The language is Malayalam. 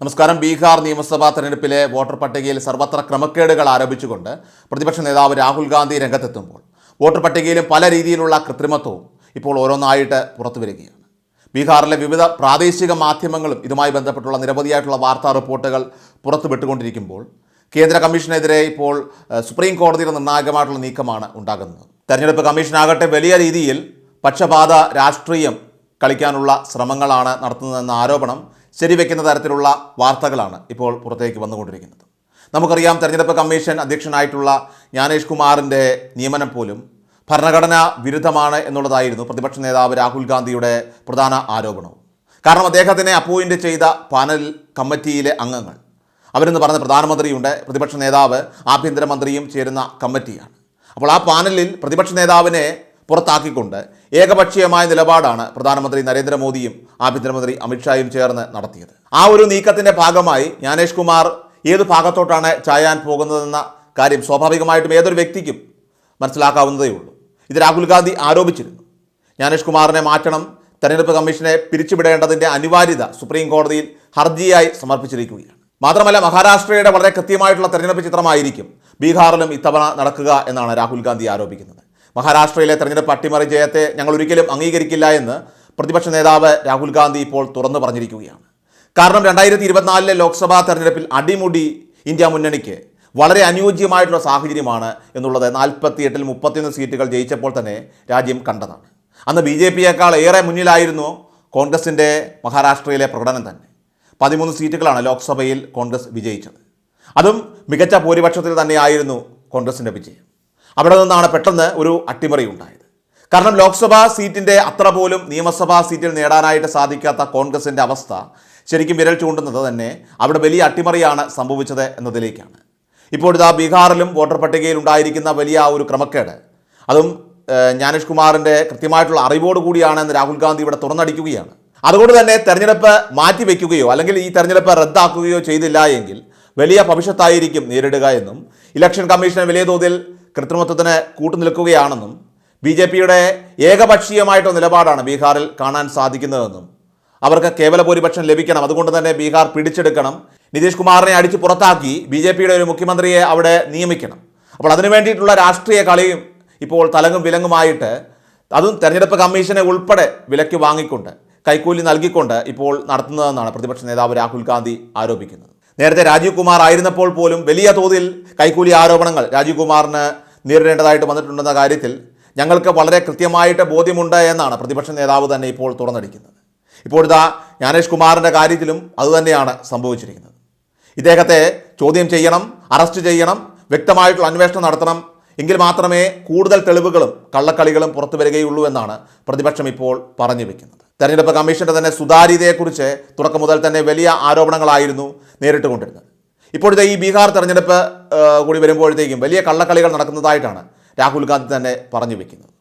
നമസ്കാരം. ബീഹാർ നിയമസഭാ തെരഞ്ഞെടുപ്പിലെ വോട്ടർ പട്ടികയിൽ സർവത്ര ക്രമക്കേടുകൾ ആരോപിച്ചുകൊണ്ട് പ്രതിപക്ഷ നേതാവ് രാഹുൽ ഗാന്ധി രംഗത്തെത്തുമ്പോൾ വോട്ടർ പട്ടികയിലും പല രീതിയിലുള്ള കൃത്രിമത്വവും ഇപ്പോൾ ഓരോന്നായിട്ട് പുറത്തു വരികയാണ് ബീഹാറിലെ വിവിധ പ്രാദേശിക മാധ്യമങ്ങളും ഇതുമായി ബന്ധപ്പെട്ടുള്ള നിരവധിയായിട്ടുള്ള വാർത്താ റിപ്പോർട്ടുകൾ പുറത്തുവിട്ടുകൊണ്ടിരിക്കുമ്പോൾ കേന്ദ്ര കമ്മീഷനെതിരെ ഇപ്പോൾ സുപ്രീം കോടതിയുടെ നിർണായകമായിട്ടുള്ള നീക്കമാണ് ഉണ്ടാകുന്നത്. തെരഞ്ഞെടുപ്പ് കമ്മീഷനാകട്ടെ വലിയ രീതിയിൽ പക്ഷപാത രാഷ്ട്രീയം കളിക്കാനുള്ള ശ്രമങ്ങളാണ് നടത്തുന്നതെന്ന ആരോപണം ശരിവെക്കുന്ന തരത്തിലുള്ള വാർത്തകളാണ് ഇപ്പോൾ പുറത്തേക്ക് വന്നുകൊണ്ടിരിക്കുന്നത്. നമുക്കറിയാം തെരഞ്ഞെടുപ്പ് കമ്മീഷൻ അധ്യക്ഷനായിട്ടുള്ള ജ്ഞാനേഷ് കുമാറിന്റെ നിയമനം പോലും ഭരണഘടനാ വിരുദ്ധമാണ് എന്നുള്ളതായിരുന്നു പ്രതിപക്ഷ നേതാവ് രാഹുൽ ഗാന്ധിയുടെ പ്രധാന ആരോപണവും. കാരണം അദ്ദേഹത്തിനെ അപ്പോയിന്റ് ചെയ്ത പാനൽ കമ്മിറ്റിയിലെ അംഗങ്ങൾ അവരെന്ന് പറഞ്ഞ പ്രധാനമന്ത്രിയുണ്ട് പ്രതിപക്ഷ നേതാവ് ആഭ്യന്തരമന്ത്രിയും ചേരുന്ന കമ്മിറ്റിയാണ്. അപ്പോൾ ആ പാനലിൽ പ്രതിപക്ഷ നേതാവിനെ പുറത്താക്കിക്കൊണ്ട് ഏകപക്ഷീയമായ നിലപാടാണ് പ്രധാനമന്ത്രി നരേന്ദ്രമോദിയും ആഭ്യന്തരമന്ത്രി അമിത്ഷായും ചേർന്ന് നടത്തിയത്. ആ ഒരു നീക്കത്തിന്റെ ഭാഗമായി ജ്ഞാനേഷ് കുമാർ ഏത് ഭാഗത്തോട്ടാണ് ചായാൻ പോകുന്നതെന്ന കാര്യം സ്വാഭാവികമായിട്ടും ഏതൊരു വ്യക്തിക്കും മനസ്സിലാക്കാവുന്നതേ ഉള്ളൂ. ഇത് രാഹുൽ ഗാന്ധി ആരോപിച്ചിരുന്നു. ജ്ഞാനേഷ് കുമാറിനെ മാറ്റണം തെരഞ്ഞെടുപ്പ് കമ്മീഷനെ പിരിച്ചുവിടേണ്ടതിന്റെ അനിവാര്യത സുപ്രീം കോടതിയിൽ ഹർജിയായി സമർപ്പിച്ചിരിക്കുകയാണ്. മാത്രമല്ല മഹാരാഷ്ട്രയുടെ വളരെ കൃത്യമായിട്ടുള്ള തെരഞ്ഞെടുപ്പ് ചിത്രമായിരിക്കും ബീഹാറിലും ഇത്തവണ നടക്കുക എന്നാണ് രാഹുൽ ഗാന്ധി ആരോപിക്കുന്നത്. മഹാരാഷ്ട്രയിലെ തെരഞ്ഞെടുപ്പ് അട്ടിമറി ജയത്തെ ഞങ്ങൾ ഒരിക്കലും അംഗീകരിക്കില്ല എന്ന് പ്രതിപക്ഷ നേതാവ് രാഹുൽ ഗാന്ധി ഇപ്പോൾ തുറന്നു പറഞ്ഞിരിക്കുകയാണ്. കാരണം രണ്ടായിരത്തി ഇരുപത്തിനാലിലെ ലോക്സഭാ തെരഞ്ഞെടുപ്പിൽ അടിമുടി ഇന്ത്യ മുന്നണിക്ക് വളരെ അനുയോജ്യമായിട്ടുള്ള സാഹചര്യമാണ് എന്നുള്ളത് നാൽപ്പത്തി എട്ടിൽ മുപ്പത്തിയൊന്ന് സീറ്റുകൾ ജയിച്ചപ്പോൾ തന്നെ രാജ്യം കണ്ടതാണ്. അന്ന് ബി ജെ പിയേക്കാൾ ഏറെ മുന്നിലായിരുന്നു കോൺഗ്രസിന്റെ മഹാരാഷ്ട്രയിലെ പ്രകടനം തന്നെ. പതിമൂന്ന് സീറ്റുകളാണ് ലോക്സഭയിൽ കോൺഗ്രസ് വിജയിച്ചത്. അതും മികച്ച ഭൂരിപക്ഷത്തിൽ തന്നെയായിരുന്നു കോൺഗ്രസിന്റെ വിജയം. അവിടെ നിന്നാണ് പെട്ടെന്ന് ഒരു അട്ടിമറി ഉണ്ടായത്. കാരണം ലോക്സഭാ സീറ്റിന്റെ അത്ര പോലും നിയമസഭാ സീറ്റിൽ നേടാനായിട്ട് സാധിക്കാത്ത കോൺഗ്രസിന്റെ അവസ്ഥ ശരിക്കും വിരൽ ചൂണ്ടുന്നത് തന്നെ അവിടെ വലിയ അട്ടിമറിയാണ് സംഭവിച്ചത് എന്നതിലേക്കാണ്. ഇപ്പോഴിതാ ബീഹാറിലും വോട്ടർ പട്ടികയിൽ ഉണ്ടായിരിക്കുന്ന വലിയ ഒരു ക്രമക്കേട്. അതും ജ്ഞാനേഷ് കുമാറിന്റെ കൃത്യമായിട്ടുള്ള അറിവോട് കൂടിയാണ് എന്ന് രാഹുൽ ഗാന്ധി ഇവിടെ തുറന്നടിക്കുകയാണ്. അതുകൊണ്ട് തന്നെ തെരഞ്ഞെടുപ്പ് മാറ്റിവെക്കുകയോ അല്ലെങ്കിൽ ഈ തെരഞ്ഞെടുപ്പ് റദ്ദാക്കുകയോ ചെയ്തില്ല എങ്കിൽ വലിയ ഭവിഷ്യത്തായിരിക്കും നേരിടുക എന്നും ഇലക്ഷൻ കമ്മീഷൻ വലിയ തോതിൽ കൃത്രിമത്വത്തിന് കൂട്ടുനിൽക്കുകയാണെന്നും ബി ജെ പിയുടെ ഏകപക്ഷീയമായിട്ടുള്ള നിലപാടാണ് ബീഹാറിൽ കാണാൻ സാധിക്കുന്നതെന്നും. അവർക്ക് കേവല ഭൂരിപക്ഷം ലഭിക്കണം. അതുകൊണ്ട് തന്നെ ബീഹാർ പിടിച്ചെടുക്കണം. നിതീഷ് കുമാറിനെ അടിച്ച് പുറത്താക്കി ബി ജെ പിയുടെ ഒരു മുഖ്യമന്ത്രിയെ അവിടെ നിയമിക്കണം. അപ്പോൾ അതിനു വേണ്ടിയിട്ടുള്ള രാഷ്ട്രീയ കളിയും ഇപ്പോൾ തലങ്ങും വിലങ്ങുമായിട്ട് അതും തെരഞ്ഞെടുപ്പ് കമ്മീഷനെ ഉൾപ്പെടെ വിലയ്ക്ക് വാങ്ങിക്കൊണ്ട് കൈക്കൂലി നൽകിക്കൊണ്ട് ഇപ്പോൾ നടത്തുന്നതെന്നാണ് പ്രതിപക്ഷ നേതാവ് രാഹുൽ ഗാന്ധി ആരോപിക്കുന്നത്. നേരത്തെ രാജീവ് കുമാർ ആയിരുന്നപ്പോൾ പോലും വലിയ തോതിൽ കൈക്കൂലി ആരോപണങ്ങൾ രാജീവ് കുമാറിന് നേരിടേണ്ടതായിട്ട് വന്നിട്ടുണ്ടെന്ന കാര്യത്തിൽ ഞങ്ങൾക്ക് വളരെ കൃത്യമായിട്ട് ബോധ്യമുണ്ട് എന്നാണ് പ്രതിപക്ഷ നേതാവ് തന്നെ ഇപ്പോൾ തുറന്നടിക്കുന്നത്. ഇപ്പോഴിതാ ജ്ഞാനേഷ് കുമാറിന്റെ കാര്യത്തിലും അതുതന്നെയാണ് സംഭവിച്ചിരിക്കുന്നത്. ഇദ്ദേഹത്തെ ചോദ്യം ചെയ്യണം അറസ്റ്റ് ചെയ്യണം വ്യക്തമായിട്ടുള്ള അന്വേഷണം നടത്തണം. എങ്കിൽ മാത്രമേ കൂടുതൽ തെളിവുകളും കള്ളക്കളികളും പുറത്തു വരികയുള്ളൂ എന്നാണ് പ്രതിപക്ഷം ഇപ്പോൾ പറഞ്ഞു വെക്കുന്നത്. തെരഞ്ഞെടുപ്പ് കമ്മീഷന്റെ തന്നെ സുതാര്യതയെക്കുറിച്ച് തുടക്കം മുതൽ തന്നെ വലിയ ആരോപണങ്ങളായിരുന്നു നേരിട്ട് കൊണ്ടിരുന്നത് ഇപ്പോഴത്തെ ഈ ബീഹാർ തെരഞ്ഞെടുപ്പ് കൂടി വരുമ്പോഴത്തേക്കും വലിയ കള്ളക്കളികൾ നടക്കുന്നതായിട്ടാണ് രാഹുൽ ഗാന്ധി തന്നെ പറഞ്ഞു വെക്കുന്നത്.